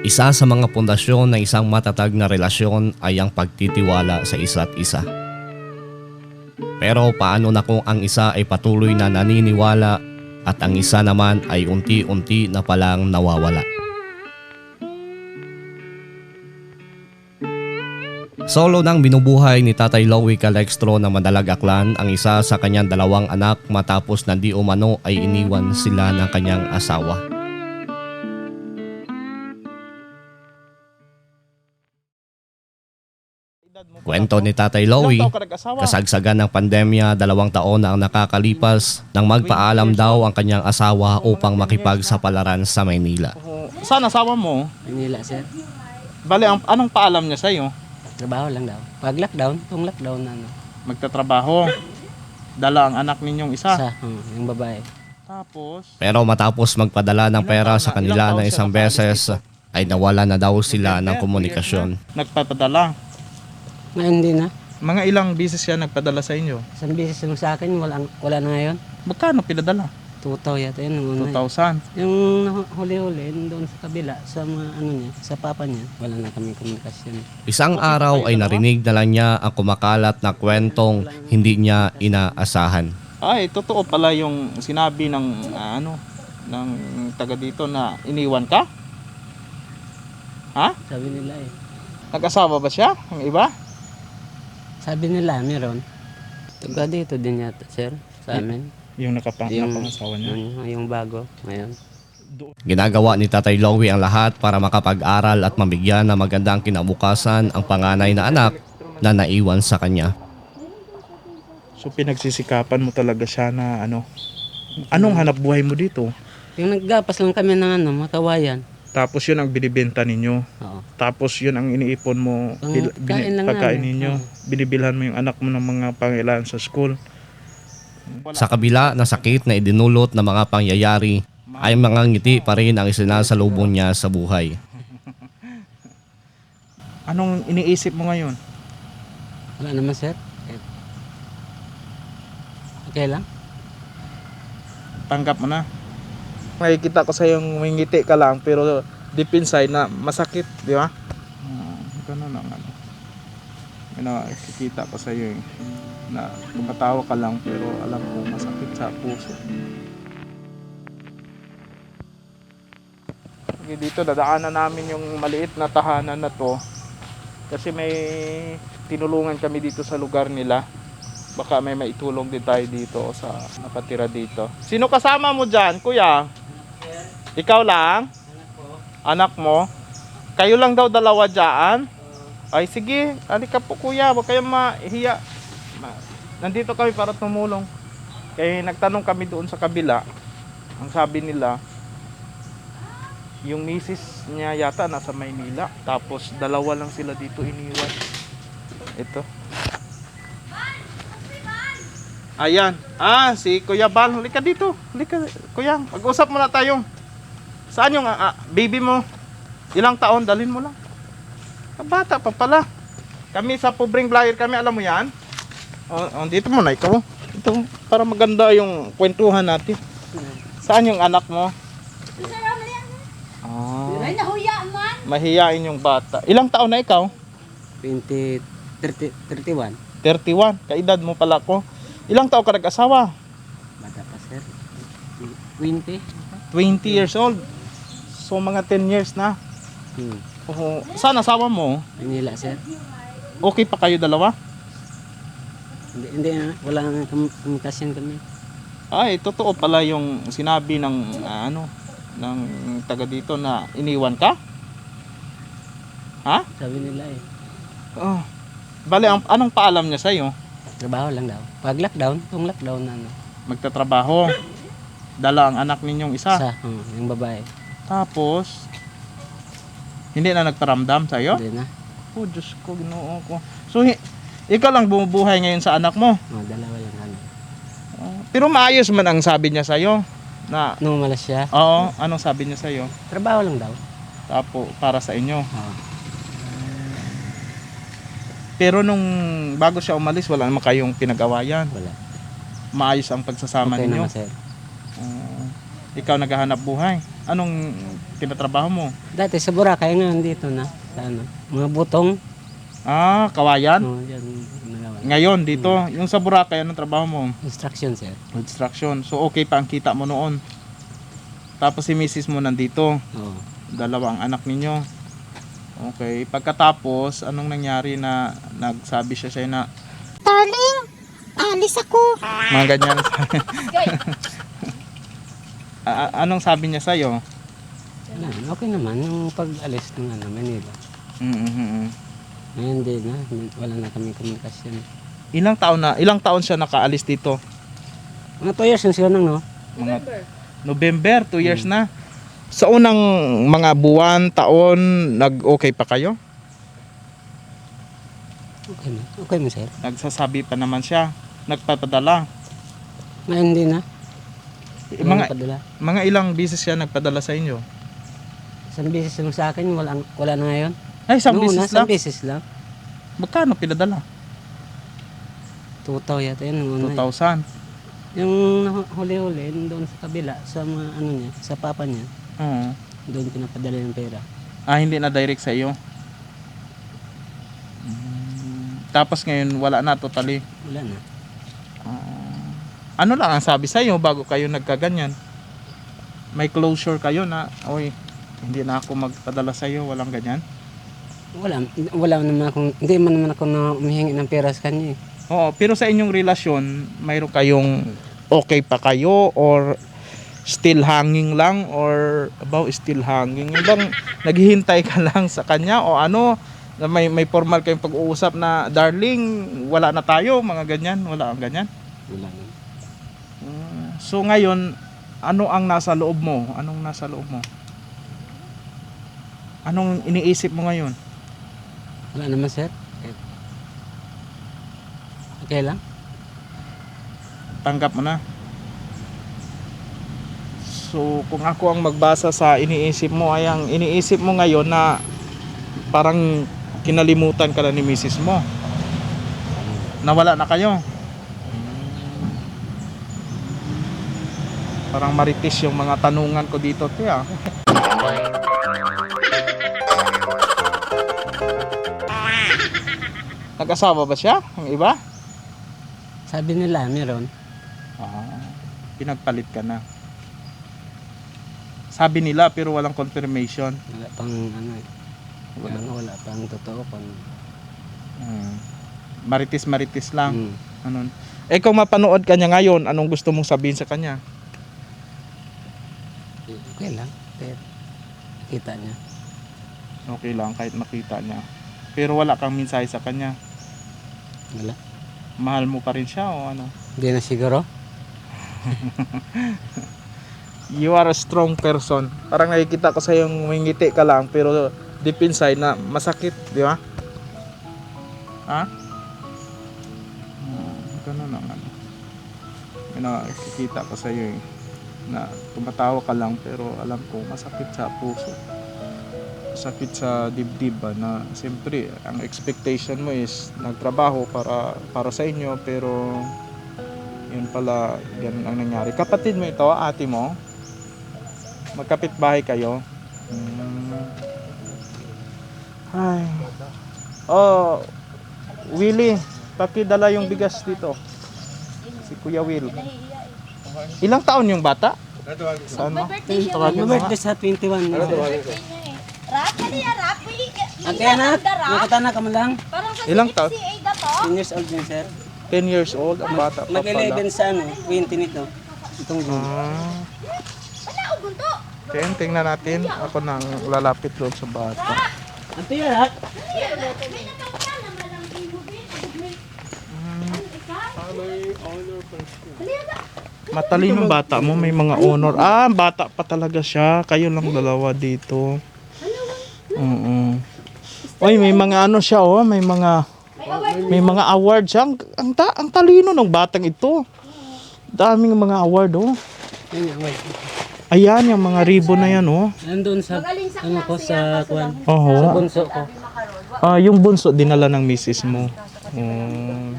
Isa sa mga pundasyon ng isang matatag na relasyon ay ang pagtitiwala sa isa't isa. Pero paano na kung ang isa ay patuloy na naniniwala at ang isa naman ay unti-unti na palang nawawala? Solo nang binubuhay ni Tatay Lowy Calextro na madalagaklan ang isa sa kanyang dalawang anak matapos na di umano ay iniwan sila ng kanyang asawa. Kwento ni Tatay Lowy, kasagsagan ng pandemya dalawang taon na ang nakakalipas nang magpaalam daw ang kanyang asawa upang makipagsapalaran sa Maynila. Saan asawa mo? Manila, sir. Bale, ang, anong paalam niya sa'yo? Trabaho lang daw. Pag lockdown, kung lockdown na, ano, Magtatrabaho. Dala ang anak ninyong isa. sa, hmm, yung babae. Tapos, Pero matapos magpadala ng pera sa kanila ng isang beses, ay nawala na daw sila ng komunikasyon. nagpapadala. Ngayon hindi na. Mga ilang bisis siya nagpadala sa inyo? Isang beses yung sa akin, wala, wala na ngayon. Magkano pinadala? Tutaw yata yun. Una, 2,000. yung huli-huli, doon sa kabila, sa mga ano niya, sa papa niya, wala na kami komunikasyon. Isang araw ay narinig na lang niya ang kumakalat na kwentong hindi niya inaasahan. Ay, totoo pala yung sinabi ng ah, ano ng taga dito na iniwan ka? Ha? Sabi nila eh. Nag-asawa ba siya? Ang iba? Sabi nila, meron. Taga dito din yata, sir, sa amin. Yung nakapang Yung- napangasawa niya. Yung, yung bago, ngayon. Ginagawa ni Tatay Lowy ang lahat para makapag-aral at mabigyan ng magandang kinabukasan ang panganay na anak na naiwan sa kanya. So pinagsisikapan mo talaga siya na ano? Anong hanap buhay mo dito? Yung naggapas lang kami ng ano, makawayan. Tapos yun ang binibenta ninyo. Oo. Tapos yun ang iniipon mo, Pang- il- kain lang pagkain namin. ninyo. Oo. Binibilhan mo yung anak mo ng mga pangailangan sa school. Sa kabila ng sakit na idinulot ng mga pangyayari, ay mga ngiti pa rin ang isinasalubong niya sa buhay. Anong iniisip mo ngayon? Wala naman, sir. Eh, Okay lang. Tanggap mo na. Makikita ko sa yung ngiti ka lang pero deep inside na masakit, di ba? Hmm, ganun ang ano. May nakikita ko sa iyo na tumatawa ka lang pero alam ko masakit sa puso. Okay, dito dadaanan namin yung maliit na tahanan na to kasi may tinulungan kami dito sa lugar nila baka may maitulong din tayo dito sa nakatira dito. Sino kasama mo dyan, kuya? Ikaw lang? Anak mo? Kayo lang daw dalawa dyan? Ay sige, alika po kuya, huwag kayong mahiya. Ma- Nandito kami para tumulong. Kaya nagtanong kami doon sa kabila. Ang sabi nila, yung misis niya yata nasa Maynila. Tapos dalawa lang sila dito iniwan. Ito. Ayan. Ah, si Kuya Bal. Halika dito. Halika, Kuya. Mag-usap muna tayo. Saan yung ah, ah, baby mo? Ilang taon? Dalhin mo lang. Ah, Bata pa pala. Kami sa Pubring Flyer kami. Alam mo yan? Oh, oh, dito muna ikaw. Ito, para maganda yung kwentuhan natin. Saan yung anak mo? Ah, Ay, nahuya man. mahiyain yung bata. Ilang taon na ikaw? 20, 30, 31. 31. Kaedad mo pala ko. Ilang taon ka nag-asawa? Bata pa, sir. 20. 20 years old. So mga 10 years na. Hmm. Oo. Saan asawa mo? Manila, sir. Okay pa kayo dalawa? Hindi, hindi na. Wala nga kom- komunikasyon kami. Ay, totoo pala yung sinabi ng ah, ano ng taga dito na iniwan ka? Ha? Sabi nila eh. Oh. Bale, ang, anong paalam niya sa'yo? Trabaho lang daw. Pag lockdown, kung lockdown na, ano, Magtatrabaho. Dala ang anak ninyong isa. sa, hmm, yung babae. Tapos, hindi na nagparamdam sa'yo? Hindi na. Oh, Diyos ko, ginoo ko. So, ikaw lang bumubuhay ngayon sa anak mo. Oh, dalawa lang. Oh, Pero maayos man ang sabi niya sa'yo. Na, Nung umalas siya, oo, anong sabi niya sa'yo? trabaho lang daw. Tapo, para sa inyo. Oh. Pero nung bago siya umalis, wala naman kayong pinag-awayan. Wala. Maayos ang pagsasama Okay ninyo. naman, sir. Oo. ikaw naghahanap buhay. Anong tinatrabaho mo? Dati sa Boracay, ngayon dito na. Sa ano, mga butong. Ah, kawayan? Dyan, nagawa. Ngayon, dito. Yung sa Boracay, anong trabaho mo? Instruction, sir. Construction. So, okay pa ang kita mo noon. Tapos si misis mo nandito. Oo. Dalawang anak ninyo. Okay. Pagkatapos, anong nangyari na nagsabi siya sa'yo na Darling, alis ako. mga ganyan? A- anong sabi niya sa'yo? Wala, okay naman yung pag-alis ng ano, Manila. Mm-hmm. Ngayon hindi na, wala na kami komunikasyon. Ilang taon na, ilang taon siya nakaalis dito? Mga 2 years yung sila nang, no? Mga November, 2 years na. Sa unang mga buwan, taon, nag-okay pa kayo? Okay na. Okay mo, sir. Nagsasabi pa naman siya. Nagpapadala. Ngayon hindi na. Eh, Mga, padala. mga ilang bisis siya nagpadala sa inyo? Isang beses lang sa akin, wala, wala na ngayon. Ay, isang Noong una, bisis isang lang. beses lang. Magkano pinadala? Tutaw yata yun. nung una. 2,000. Yung huli-huli, doon sa kabila, sa mga ano niya, sa papa niya, Oo. doon pinapadala yung pera. Ah, hindi na direct sa iyo. Mm, Tapos ngayon, wala na totally. Wala na. Ano lang ang sabi sa iyo bago kayo nagkaganyan? May closure kayo na, oy, hindi na ako magpadala sa iyo, walang ganyan. Wala, wala naman akong, hindi man naman ako na umihingi ng pera sa kanya eh. Oo, pero sa inyong relasyon, mayroon kayong okay pa kayo or still hanging lang or about still hanging? Yung bang naghihintay ka lang sa kanya o ano? May may formal kayong pag-uusap na darling, wala na tayo, mga ganyan, wala ang ganyan. Wala na. So ngayon, ano ang nasa loob mo? Anong nasa loob mo? Anong iniisip mo ngayon? Wala naman sir. Okay lang. tanggap mo na. So, kung ako ang magbasa sa iniisip mo, ay ang iniisip mo ngayon na parang kinalimutan ka na ni misis mo. Nawala na kayo. Parang maritis yung mga tanungan ko dito, tiya. Nag-asawa ba siya? Ang iba? Sabi nila, meron. Ah, pinagpalit ka na. Sabi nila pero walang confirmation. Wala pang ano eh. Wala, wala pang totoo. Pang, Hmm. Maritis-maritis lang. Hmm. Ano. Eh kung mapanood ka niya ngayon, anong gusto mong sabihin sa kanya? Okay lang. Pero, kita niya. Okay lang kahit makita niya. Pero wala kang mensahe sa kanya. Wala. Mahal mo pa rin siya o ano? Hindi na siguro. You are a strong person. Parang nakikita ko sa yung ngiti ka lang pero deep inside na masakit, di ba? Ha? Hmm, ganun ang ano. May nakikita ko sa iyo eh, na tumatawa ka lang pero alam ko masakit sa puso. Masakit sa dibdib ba na siyempre ang expectation mo is nagtrabaho para para sa inyo pero yun pala ganun ang nangyari. Kapatid mo ito, ate mo, magkapit bahay kayo. Mm. Ay. Oh, Willie, pakidala yung bigas dito. Si Kuya Will. Ilang taon yung bata? Saan mo? Tawagin mo nga. birthday sa 21. Rap, kali ya, rap. Pili, Ate anak, nakatana ka mo lang. Parang sa Ilang taon? CA da to. 10 years old din sir. 10 years old ang bata pa pala. Mag-11 sa ano, 20 nito. Itong June. Ah. Wala, o gunto. Okay, tingnan natin. Ako nang lalapit doon sa bata. Ate yan, May natawag na naman ang inubi. Matalino bata mo, may mga honor. Ah, bata pa talaga siya. Kayo lang dalawa dito. Oo. Oy, may mga ano siya oh, may mga may mga award siya. Ang, ang, ta- ang talino ng batang ito. Daming mga award oh. Ayan, yung mga ribbon na yan oh. Nandun sa, ano ko, sa kwan. Sa bunso ko. Ah, yung bunso dinala ng misis mo. Oh.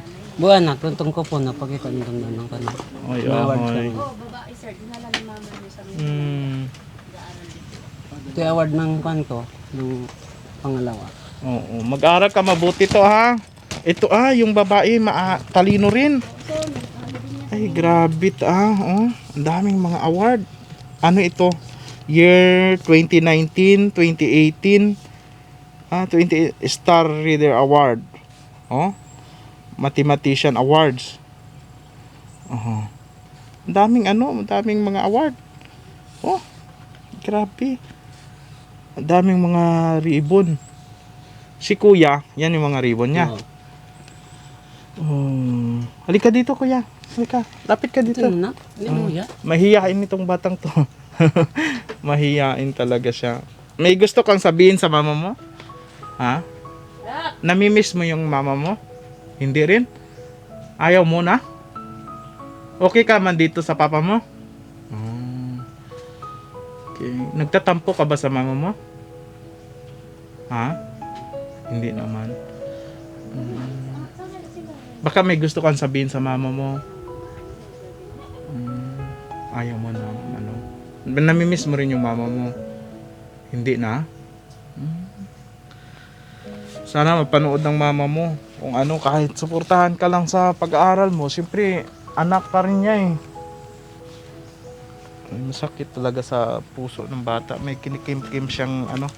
Buwan na, tuntong ko po, napakita nito ng kanan. Ay, Award ay. kami. Hmm. Ito yung award ng kwan ko, yung pangalawa. Oo, mag-aral ka mabuti to ha. Ito ah, yung babae ma talino rin. Ay, grabe ah. Oh, ang daming mga award. Ano ito? Year 2019, 2018. Ah, 20 Star Reader Award. Oh. Mathematician Awards. Oh. Ang daming ano, ang daming mga award. Oh. Grabe. Ang daming mga ribbon. Si kuya, yan yung mga ribbon niya. Oo. Hmm. Halika dito, kuya. Halika. Lapit ka Ito dito. na, hindi mo ya. Mahihain itong batang to. Mahihain talaga siya. May gusto kang sabihin sa mama mo? Ha? Namimiss mo yung mama mo? Hindi rin? Ayaw mo na? Okay ka man dito sa papa mo? Hmm. Okay. Nagtatampo ka ba sa mama mo? Ha? Hindi naman. Hmm. Baka may gusto kang sabihin sa mama mo. Hmm. Ayaw mo na, ano. Namimiss mo rin yung mama mo. Hindi na? Hmm. Sana mapanood ng mama mo. Kung ano, kahit suportahan ka lang sa pag-aaral mo, siyempre, anak pa rin niya eh. Masakit talaga sa puso ng bata. May kinikim-kim siyang ano.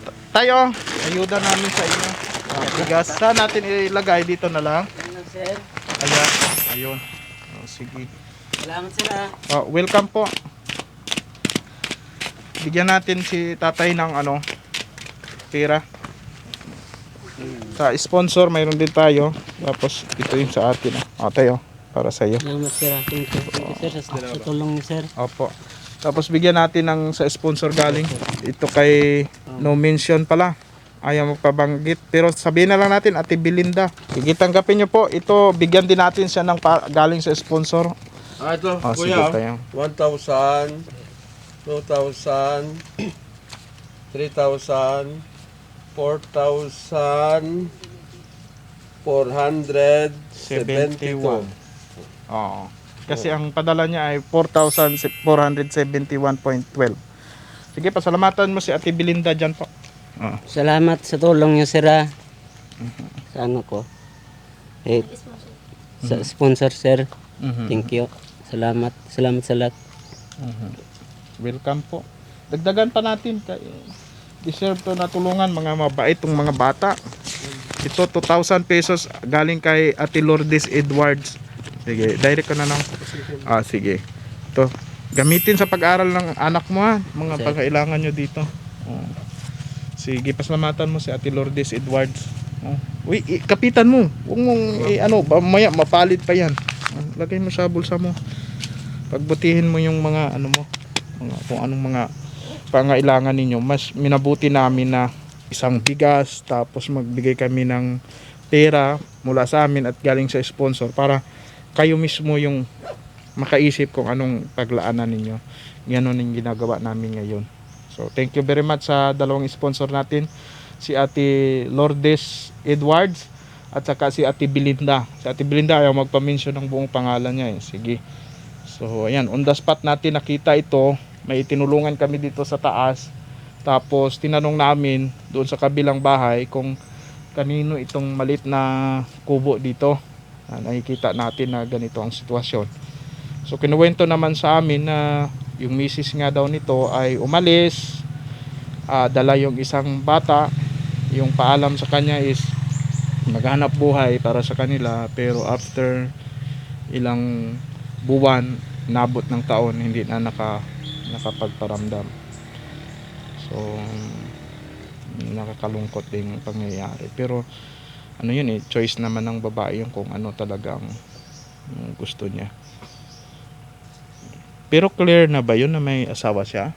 Ta- Tayo, ayuda namin sa inyo. Ah, bigas. Saan natin ilagay? Dito na lang. Ayan. Ayun. Oh, sige. Salamat sir ah. Oh, welcome po. Bigyan natin si tatay ng ano, pera. Sa sponsor, mayroon din tayo. Tapos, ito yung sa atin. Oh, tayo. Para sa iyo. Salamat sir ah. Thank you, thank you sir sa, sa tulong ni sir. Opo. Tapos, bigyan natin ng sa sponsor galing. Ito kay no mention pala. Ayaw magpabanggit. Pero sabihin na lang natin, Ate Belinda. Sige, tanggapin nyo po. Ito, bigyan din natin siya ng galing sa sponsor. Ah, ito, Oh, kuya. tayo. 1,000, 2,000, 3,000, 4,000, 472. Oo. Kasi ang padala niya ay 4,471.12. Sige, pasalamatan mo si Ate Belinda dyan po. Oo. Salamat sa tulong niyo sir ah. Sa ano ko. Eh, sa sponsor sir. Mhm. Thank you. Salamat. Salamat sa lahat. Welcome po. Dagdagan pa natin. Kay, deserve to na tulungan mga mabait tong mga bata. Ito 2,000 pesos galing kay Ate Lourdes Edwards. Sige, direct ko na lang. Ah, sige. Ito. Gamitin sa pag-aral ng anak mo ha. Mga Sir. pangkailangan nyo dito. Oh. Sige, pasalamatan mo si Ate Lourdes Edwards. Oh. Uy, kapitan mo. Huwag mong, i- ano, ba- maya, mapalit pa yan. Oh, lagay mo sa bulsa mo. Pagbutihin mo yung mga, ano mo, mga, kung anong mga pangailangan ninyo. Mas minabuti namin na isang bigas, tapos magbigay kami ng pera mula sa amin at galing sa sponsor para kayo mismo yung makaisip kung anong paglaanan ninyo. Ganon yung ginagawa namin ngayon. So, thank you very much sa dalawang sponsor natin. Si Ate Lourdes Edwards at saka si Ate Belinda. Si Ate Belinda ayaw magpa-mention ng buong pangalan niya eh. Sige. So, ayan. On the spot natin nakita ito. May tinulungan kami dito sa taas. Tapos, tinanong namin doon sa kabilang bahay kung kanino itong malit na kubo dito. Ah, nakikita natin na ganito ang sitwasyon. So kinuwento naman sa amin na yung misis nga daw nito ay umalis, ah, dala yung isang bata, yung paalam sa kanya is maghanap buhay para sa kanila pero after ilang buwan nabot ng taon hindi na naka nakapagparamdam so nakakalungkot din yung pangyayari pero ano yun eh choice naman ng babae yung kung ano talagang mm, gusto niya pero clear na ba yun na may asawa siya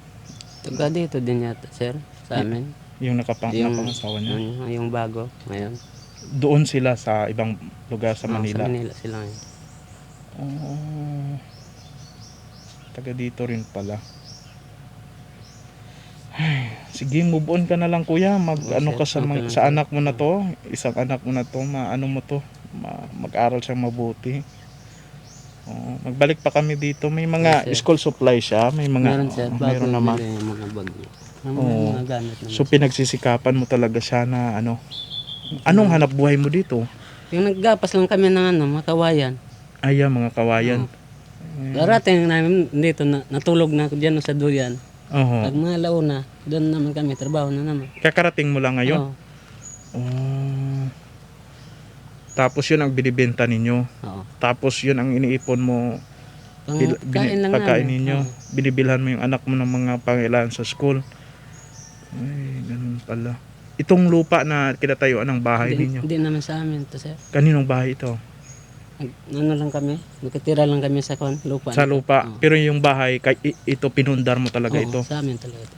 Taga dito din yata sir. Sa amin. yung nakapang Yung, napangasawa niya yung, yung bago. Ngayon. doon sila sa ibang lugar sa Oh, Manila Sa Manila sila ngayon. Oh. Taga dito rin pala. Ay, sige, move on ka na lang kuya. Mag Oo, ano sir. ka sa, mga- lang, sa sir. anak mo na to. Isang anak mo na to. Maano mo to. Ma, mag-aral siyang mabuti. Oo, magbalik pa kami dito. May mga Yes, sir. school supply siya. May mga Meron sir. oo, Bago meron naman. mga bag niya. Ang Oo. mga gamit naman. So pinagsisikapan mo talaga siya na ano. Anong hanap buhay mo dito? yung naggapas lang kami ng ano, makawayan. Ayan, mga kawayan. Darating namin dito, na, natulog na dyan sa duyan. Oo. Pag mga launa, doon naman kami, trabaho na naman. Kakarating mo lang ngayon? Oo. Oh. Tapos yun ang binibenta ninyo. Oo. Tapos yun ang iniipon mo Pang Bil- kain lang pagkain namin. ninyo. Oo. Binibilhan mo yung anak mo ng mga pangailangan sa school. Ay, ganun pala. Itong lupa na kinatayuan ng bahay Hindi, ninyo. hindi naman sa amin to sir. Kaninong bahay ito? Ano lang kami, nakatira lang kami sa kon, lupa. Sa lupa. Oo. Pero yung bahay, kay, ito pinundar mo talaga Oo, ito. sa amin talaga ito.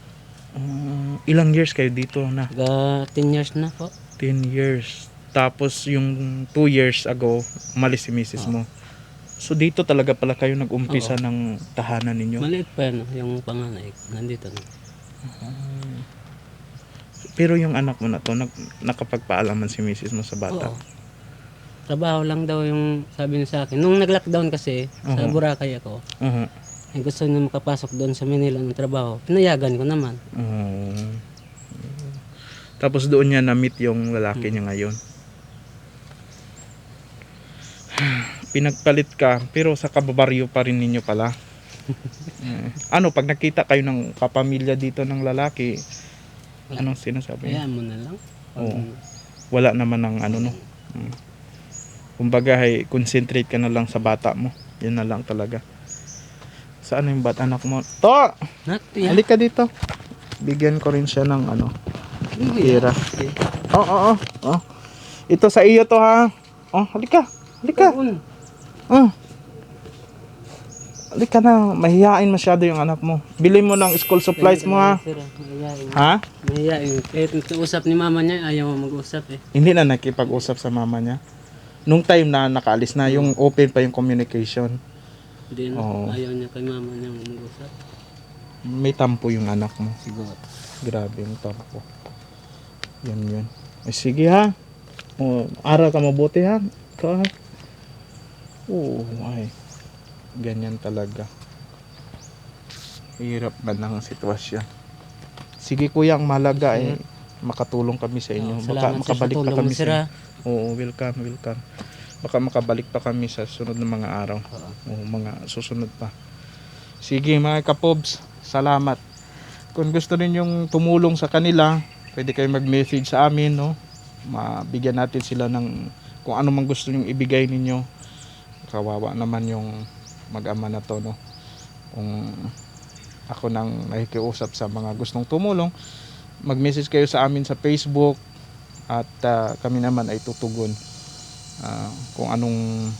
Ah, ilang years kayo dito na? Ga 10 years na po. 10 years. Tapos yung 2 years ago, umalis si misis mo. So dito talaga pala kayo nag-umpisa ng tahanan ninyo. Maliit pa yan, yung panganay, nandito na. Pero yung anak mo na to, nag, nakapagpaalaman si misis mo sa bata. Oo. Trabaho lang daw yung sabi niya sa akin. Nung nag-lockdown kasi, sa Oo. Boracay ako, Uh-huh. eh, gusto niya makapasok doon sa Manila ng trabaho. Pinayagan ko naman. Oo. Tapos doon niya na-meet yung lalaki niya ngayon. Pinagpalit ka, pero sa kababaryo pa rin ninyo pala. Ano, pag nakita kayo ng kapamilya dito ng lalaki, anong sinasabi niya? Hayaan mo na lang. Oo. Wala naman ng ano no. Mm. Kumbaga, hey, concentrate ka na lang sa bata mo. Yan na lang talaga. Saan yung bat anak mo? To! Not, yeah. Halika dito. Bigyan ko rin siya ng ano, pera. Okay. Oo, oo, oo. Ito sa iyo to ha. Oh, halika. Halika. Oh. Halika na. Mahihain masyado yung anak mo. Bili mo ng school supplies mo ha. Ha? Mahihain. Kahit usap ni mama niya, ayaw mag-usap eh. Hindi na nakipag-usap sa mama niya. Nung time na nakaalis na, yung open pa yung communication. Hindi na, Oo. ayaw niya kay mama niya mag-usap. May tampo yung anak mo. Siguro. Grabe yung tampo. Yan yun. Eh, sige ha. O, aral ka mabuti ha. Ha. Oo, ay. Ganyan talaga. Hirap ba ng sitwasyon. Sige kuya, ang mahalaga eh. Makatulong kami sa inyo. Oo, Baka makabalik pa kami sa ah. Oo, welcome, welcome. Baka makabalik pa kami sa sunod na mga araw. Oo. O mga susunod pa. Sige mga kapobs, salamat. Kung gusto rin yung tumulong sa kanila, pwede kayo mag-message sa amin, no? Mabigyan natin sila ng kung ano man gusto nyong ibigay ninyo. Kawawa naman yung mag-ama na to, no? Kung ako nang nakikiusap sa mga gustong tumulong, mag-message kayo sa amin sa Facebook at ah, kami naman ay tutugon ah, kung anong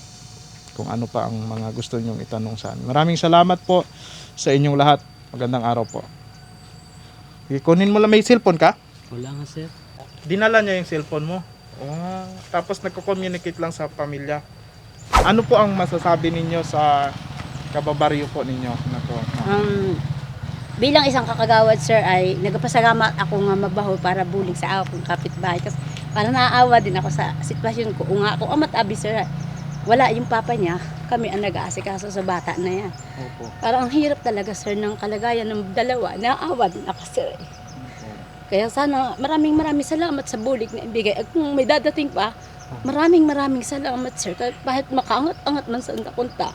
kung ano pa ang mga gusto nyong itanong sa amin. Maraming salamat po sa inyong lahat. Magandang araw po. Kunin mo lang, may cellphone ka? Wala nga sir. Dinala niya yung cellphone mo. Oh, tapos nagko-communicate lang sa pamilya. Ano po ang masasabi ninyo sa kababaryo po ninyo na to? ma'am? Um, bilang isang kakagawad sir ay nagpasalamat ako nga mabaho para bulig sa akong kapitbahay kasi para naaawa din ako sa sitwasyon ko. Kung nga ako amat abi sir, wala yung papa niya, kami ang nag-aasikaso sa bata na yan. Opo. Parang ang hirap talaga sir ng kalagayan ng dalawa. Naaawa din ako sir. Kaya sana maraming maraming salamat sa bulig na ibigay. At kung may dadating pa, maraming maraming salamat sir. Kahit kahit makaangat-angat man sa nakunta.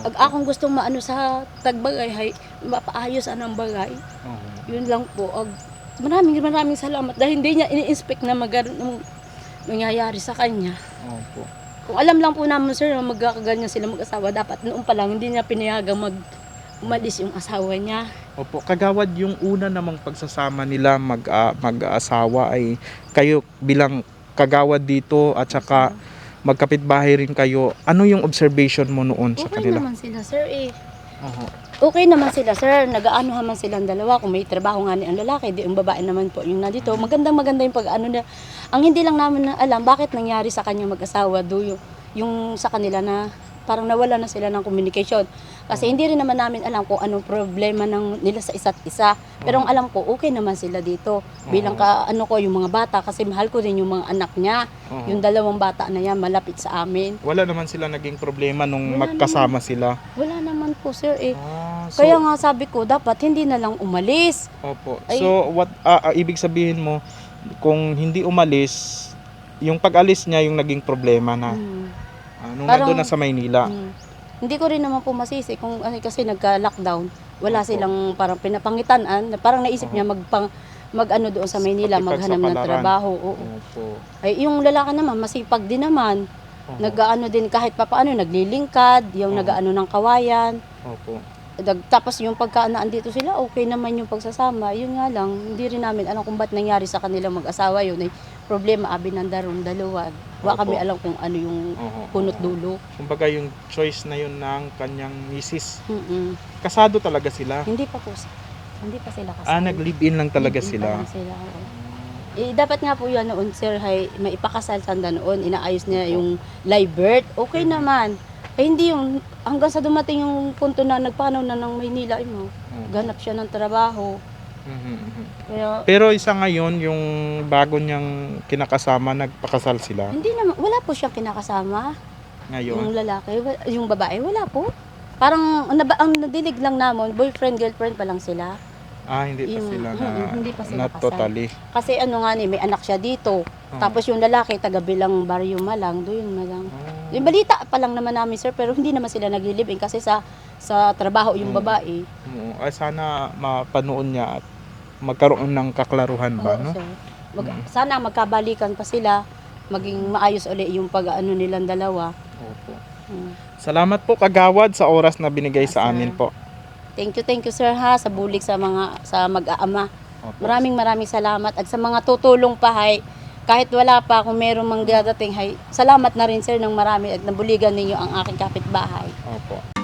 Ag akong gustong maano sa tagbagay, hay, mapaayos anong bagay. Oo. Yun lang po. Ag, maraming maraming salamat dahil hindi niya ini-inspect na magkaroon ng nangyayari sa kanya. Opo. Kung alam lang po namin sir na magkakaganyan sila mag-asawa, dapat noon pa lang hindi niya pinayagang mag umalis yung asawa niya. Opo, kagawad yung una namang pagsasama nila mag ah, mag-asawa ay kayo bilang kagawad dito at saka magkapitbahay rin kayo. Ano yung observation mo noon sa Okay kanila? naman sila sir eh. Oho. Okay naman sila sir, nag-ano naman silang dalawa. Kung may trabaho nga ni ang lalaki, di yung babae naman po yung nandito. Magandang maganda yung pag-ano na. Ang hindi lang namin na alam, bakit nangyari sa kanya mag-asawa do yung, yung sa kanila na parang nawala na sila ng communication. Kasi hindi rin naman namin alam kung anong problema ng nila sa isa't isa. Pero ang alam ko, okay naman sila dito. Bilang ka, ano ko, yung mga bata, kasi mahal ko din yung mga anak niya. Yung dalawang bata na yan, malapit sa amin. Wala naman sila naging problema nung Wala magkasama sila. Wala naman po, sir, eh. Ah, Ah, so, Kaya nga sabi ko, dapat hindi na lang umalis. Opo. Ay- So, what ah, ah, ibig sabihin mo, kung hindi umalis, yung pag-alis niya yung naging problema na. Mm. Ah, nung Parang- nandun na sa Maynila. Mm. Hindi ko rin naman po masisi kung ano, kasi nagka-lockdown. Wala Opo. silang parang pinapangitan. na Parang naisip niya magpang mag ano doon sa Maynila, maghanap ng trabaho. Oo. Opo. Ay, yung lalaki naman, masipag din naman. Oo. Nag-ano din kahit papaano, naglilingkad, yung Oo. nag-ano ng kawayan. Opo. Dag- Tapos yung pagkaanaan dito sila, okay naman yung pagsasama. Yun nga lang, hindi rin namin alam kung ba't nangyari sa kanilang mag-asawa yun. Ay, problema, abinanda ron dalawa. Opo. kami alam kung ano yung Oo. punot Oo. dulo. Kumbaga yung choice na yun ng kanyang misis. Mm-mm. Kasado talaga sila. Hindi pa po. Hindi pa sila kasal. Ah, nag-live-in lang talaga sila. sila, oo. Eh, dapat nga po yan noon, sir, hay, maipakasal tanda noon, inaayos niya yung live birth, okay Mhm. naman. Eh, hindi yung, hanggang sa dumating yung punto na nagpanaw na ng Maynila, eh, mo, Oo. ganap siya ng trabaho. Mhm, mhm. Kaya, Pero isa ngayon, yung bago niyang kinakasama, nagpakasal sila hindi naman, wala po siyang kinakasama. ngayon. Yung lalaki, wa- yung babae, wala po. Parang, ang naba- ang nadilig lang namon, boyfriend, girlfriend pa lang sila. Ah, hindi pa Yung- sila na, mm, hindi pa sila na kasal. totally. Kasi ano nga ni, may anak siya dito. Oo. Tapos yung lalaki, taga bilang baryo malang, doon malang. Ah. Yung balita pa lang naman namin, sir, pero hindi naman sila nagli-live-in kasi sa sa trabaho yung Mm. babae. Oo. Ay, sana mapanoon niya at magkaroon ng kaklaruhan ba, Oo, no? sir. Mag-. Sana magkabalikan pa sila, maging maayos uli yung pag-ano nilang dalawa. Opo. Mm. Salamat po kagawad sa oras na binigay sa amin po. Thank you, thank you sir ha sa bulig sa mga sa mag-aama. Opo. Maraming maraming salamat at sa mga tutulong pa hay kahit wala pa kung meron mang dadating hay salamat na rin sir ng marami at nabuligan ninyo ang aking kapitbahay. Opo.